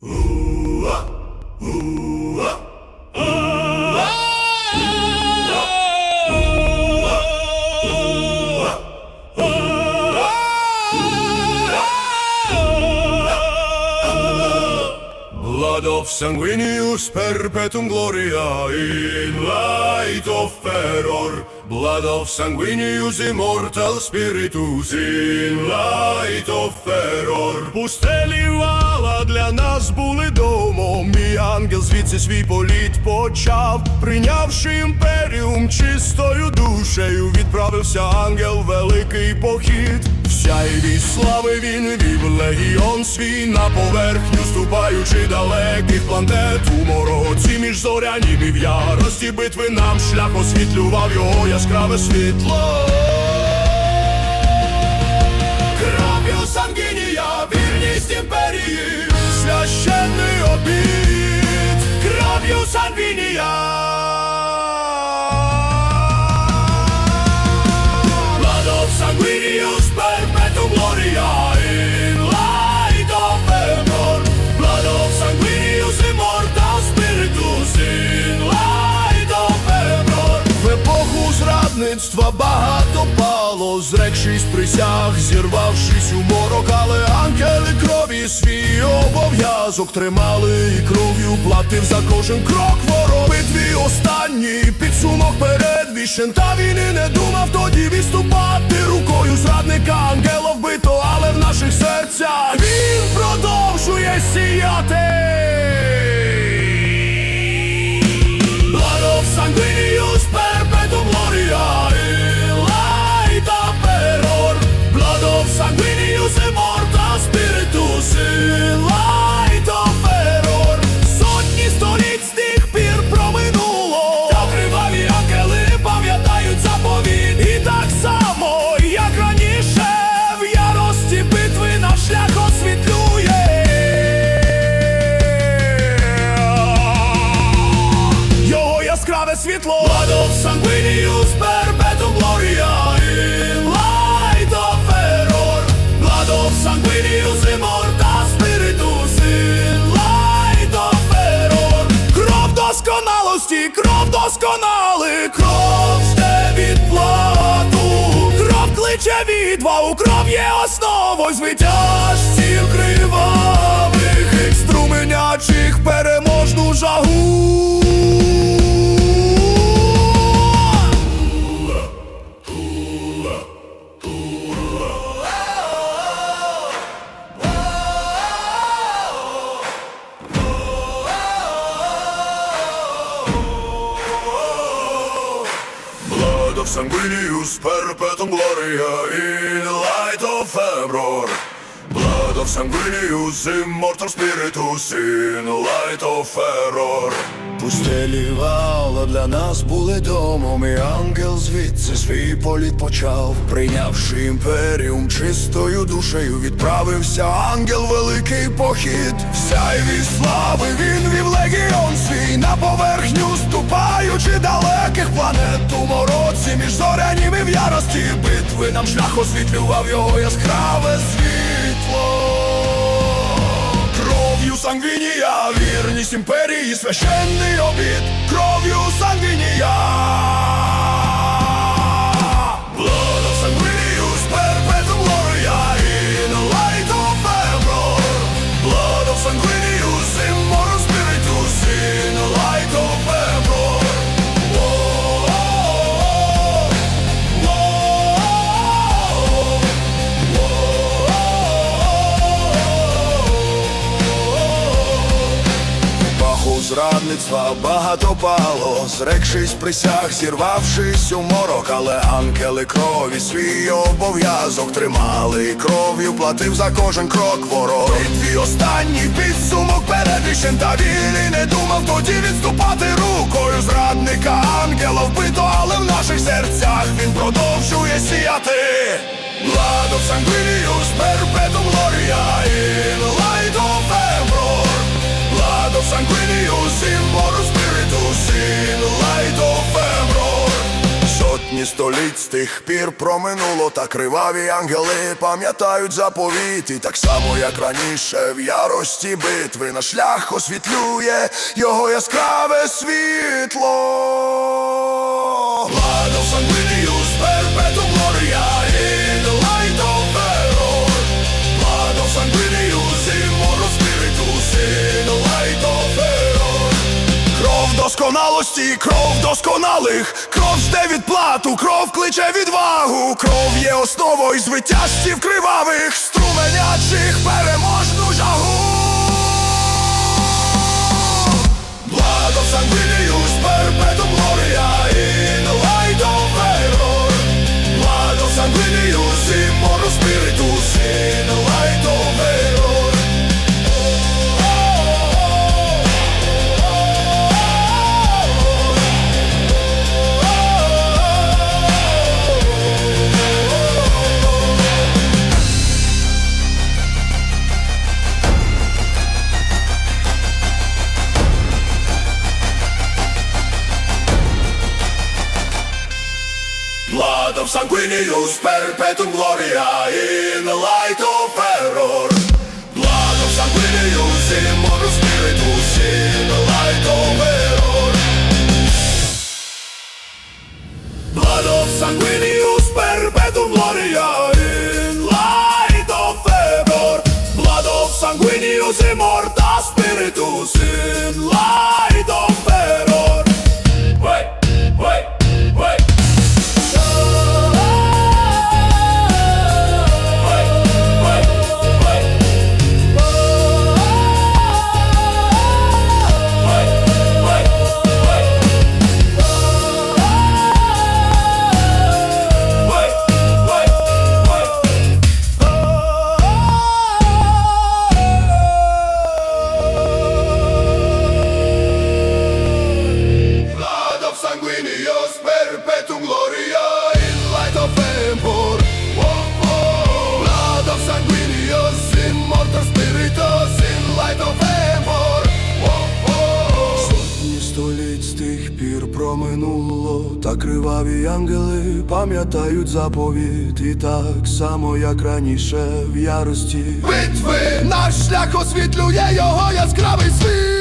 Ooh-ah, ooh-ah. Blood of sanguineus perpetuum gloria in light of error. Blood of sanguineus immortal spiritus in light of error. Пустелі вала для нас були домом, і ангел звідси свій політ почав, прийнявши імперіум чистою душею, відправився ангел великий похід. Всяєві слави він вів легіон свій на поверхню, ступаючи далеких планет у мороці між зорянім і в ярості битви нам шлях освітлював його яскраве світло. Кров'ю сангінія, вірність імперії, священний обід, зрадництва багато пало, зрекшись присяг, зірвавшись у морок, але ангели крові свій обов'язок тримали і кров'ю платив за кожен крок ворог. Битві останній підсумок передвіщен, та він і не думав тоді відступати рукою зрадника ангела вбито, але в наших серцях він продовжує сіяти. Досконали, кров жде відплату Кров кличе відвагу, кров є основою звитяжців кривавих Струменячих переможну жагу gloria in light of error. Blood of sanguineus immortal spiritus in light of error. Пустелі вала для нас були домом, і ангел звідси свій політ почав, прийнявши імперіум чистою душею, відправився ангел великий похід. Всяйві слави він вів легіон свій на поверхню, ступаючи далеких планет у мороці між зоряніми в ярості битви нам шлях освітлював його яскраве світло. Кров'ю сангвінія, вірність імперії, священний обід, кров'ю сангвінія. Зрадництва багато пало, зрекшись присяг, зірвавшись у морок, але ангели крові свій обов'язок тримали, і кров'ю платив за кожен крок ворог. Твій останній підсумок передвіщен, та він не думав тоді відступати рукою зрадника ангела вбито, але в наших серцях він продовжує сіяти. Blood of sanguineus perpetuum століть з тих пір проминуло, та криваві ангели пам'ятають заповіт І так само, як раніше, в ярості битви на шлях освітлює його яскраве світло. Ладо of sanguineous досконалості, кров досконалих, кров жде відплату, кров кличе відвагу, кров є основою звитяжців кривавих, струменячих переможну жагу. Statum sanguinius perpetuum gloria in the light of error. Blood of sanguinius in spiritus in the sanguineous perpetuum gloria in light of emperor. Whoa, whoa. Blood of sanguineous immortal spiritus in light of emperor. Whoa, whoa. Сотні століть з тих пір проминуло, та криваві ангели пам'ятають заповіт, і так само, як раніше в ярості. Битви наш шлях освітлює його яскравий світ.